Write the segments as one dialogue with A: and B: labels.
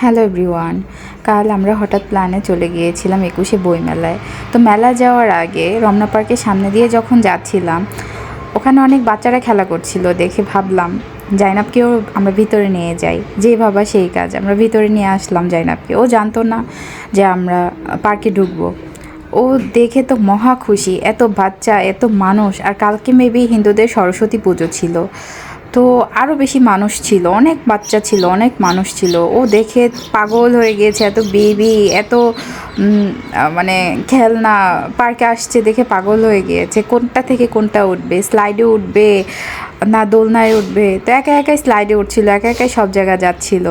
A: Hello everyone কাল আমরা হঠাৎ প্ল্যানে চলে গিয়েছিলাম একুশে বইমেলায়। তো মেলা যাওয়ার আগে রমনা পার্কের সামনে দিয়ে যখন যাচ্ছিলাম, ওখানে অনেক বাচ্চারা খেলা করছিল দেখে ভাবলাম, জাইনাবকেও আমরা ভিতরে নিয়ে যাই। যেই ভাবা সেই কাজ, আমরা ভিতরে নিয়ে আসলাম জাইনাবকে। ও জানতো না যে আমরা পার্কে ঢুকবো। ও দেখে তো মহা খুশি, এত বাচ্চা, এত মানুষ, আর কালকে মেবি হিন্দুদের সরস্বতী পুজো ছিল। তো আরও বেশি মানুষ ছিল, অনেক বাচ্চা ছিল, অনেক মানুষ ছিল। ও দেখে পাগল হয়ে গিয়েছে, এত বেবি, এত মানে খেলনা, পার্কে আসছে দেখে পাগল হয়ে গিয়েছে। কোনটা থেকে কোনটা উঠবে? স্লাইডে উঠবে না দোলনায় উঠবে? তো একা একাই স্লাইডে উঠছিল, একা একাই সব জায়গায় যাচ্ছিল।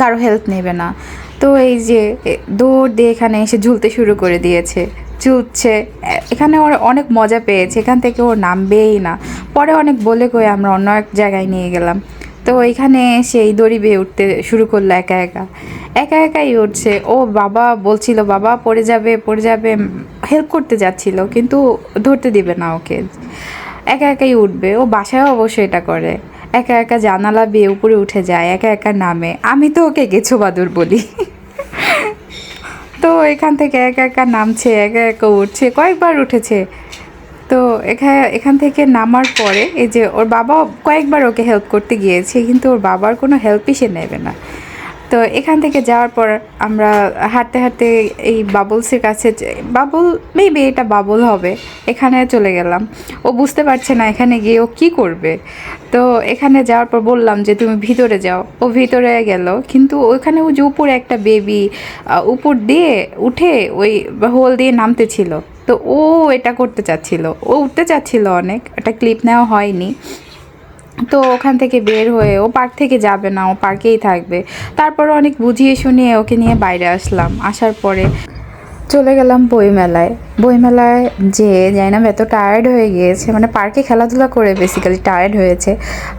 A: কারও হেল্প নেবে না। তো এই যে দৌড় দিয়ে এখানে এসে ঝুলতে শুরু করে দিয়েছে। এ- এখানে ওর অনেক মজা পেয়েছে, এখান থেকে ও নামবেই না। পরে অনেক বলে কয়ে আমরা অন্য এক জায়গায় নিয়ে গেলাম। তো এখানে সেই দড়ি বেয়ে উঠতে শুরু করল একা একা। একা একাই উঠছে। ও বাবা বলছিল, বাবা, পড়ে যাবে পড়ে যাবে হেল্প করতে যাচ্ছিল, কিন্তু ধরতে দিবে না ওকে। একা একাই উঠবে। ও বাসায় অবশ্যই এটা করে। একা একা জানালা বেয়ে উপরে উঠে যায়, একা একা নামে। আমি তো ওকে গেছো বাদুর বলি। তো এখান থেকে একা একা নামছে, একা একা উঠছে, কয়েকবার উঠেছে। তো এখানে এখান থেকে নামার পরে এই যে ওর বাবা কয়েকবার ওকে হেল্প করতে গিয়েছে, কিন্তু ওর বাবার কোনো হেল্পই সে নেবে না। তো এখান থেকে যাওয়ার পর আমরা হাঁটতে হাঁটতে এই বাবলসের কাছে বাবল মেবি এটা বাবল হবে, এখানে চলে গেলাম। ও বুঝতে পারছে না এখানে গিয়ে ও কী করবে। তো এখানে যাওয়ার পর বললাম যে, তুমি ভিতরে যাও। ও ভিতরে গেল, কিন্তু ওইখানে ও যে উপরে একটা বেবি উপর দিয়ে উঠে ওই হোল দিয়ে নামতে ছিল। তো ও এটা করতে চাচ্ছিল। ও উঠতে চাচ্ছিল অনেক এটা ক্লিপ নেওয়া হয়নি। তো ওখান থেকে বের হয়ে ও পার্ক থেকে যাবে না, ও পার্কেই থাকবে। তারপর অনেক বুঝিয়ে শুনিয়ে ওকে নিয়ে বাইরে আসলাম। আসার পরে চলে গেলাম বইমেলায়। বইমেলায় যে জাইনাম এত টায়ার্ড হয়ে গিয়েছে মানে পার্কে খেলাধুলা করে বেসিক্যালি টায়ার্ড হয়েছে।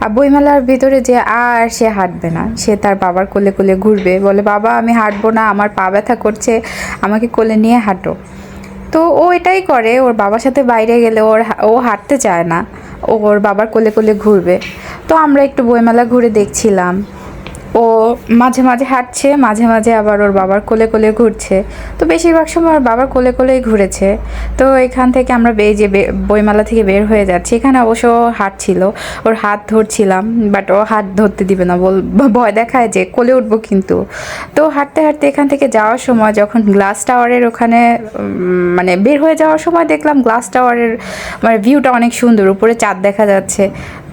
A: আর বইমেলার ভিতরে যে আর সে হাঁটবে না, সে তার বাবার কোলে কোলে ঘুরবে, বলে, বাবা, আমি হাঁটবো না, আমার পা ব্যথা করছে, আমাকে কোলে নিয়ে হাঁটো। তো ও এটাই করে, ওর বাবার সাথে বাইরে গেলে ওর ও হাঁটতে চায় না। ওর বাবার কোলে কোলে ঘুরবে। তো আমরা একটু বইমেলা ঘুরে দেখছিলাম। ও মাঝে মাঝে হাঁটছে, মাঝে মাঝে আবার ওর বাবার কোলে কোলে ঘুরছে। তো বেশিরভাগ সময় ওর বাবার কোলে কোলেই ঘুরেছে। তো এখান থেকে আমরা বে যে বইমেলা থেকে বের হয়ে যাচ্ছি। এখানে অবশ্য হাঁটছিল, ওর হাত ধরছিলাম, বাট ও হাত ধরতে দিবে না, বল, ভয় দেখায় যে কোলে উঠবো কিন্তু। তো হাঁটতে হাঁটতে এখান থেকে যাওয়ার সময় যখন গ্লাস টাওয়ারের ওখানে মানে বের হয়ে যাওয়ার সময় দেখলাম গ্লাস টাওয়ারের মানে ভিউটা অনেক সুন্দর, উপরে চাঁদ দেখা যাচ্ছে।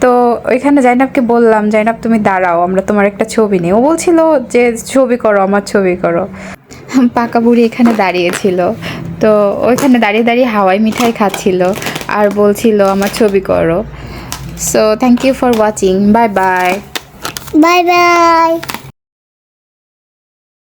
A: তো ওইখানে জাইনাবকে বললাম জাইনাব তুমি দাঁড়াও আমরা তোমার একটা ছবি নিই। ও বলছিল যে ছবি করো আমার ছবি করো। পাকা বুড়ি এখানে দাঁড়িয়েছিল। তো ওইখানে দাঁড়িয়ে দাঁড়িয়ে হাওয়াই মিঠাই খাচ্ছিল আর বলছিল আমার ছবি করো। So thank you for watching bye bye
B: bye bye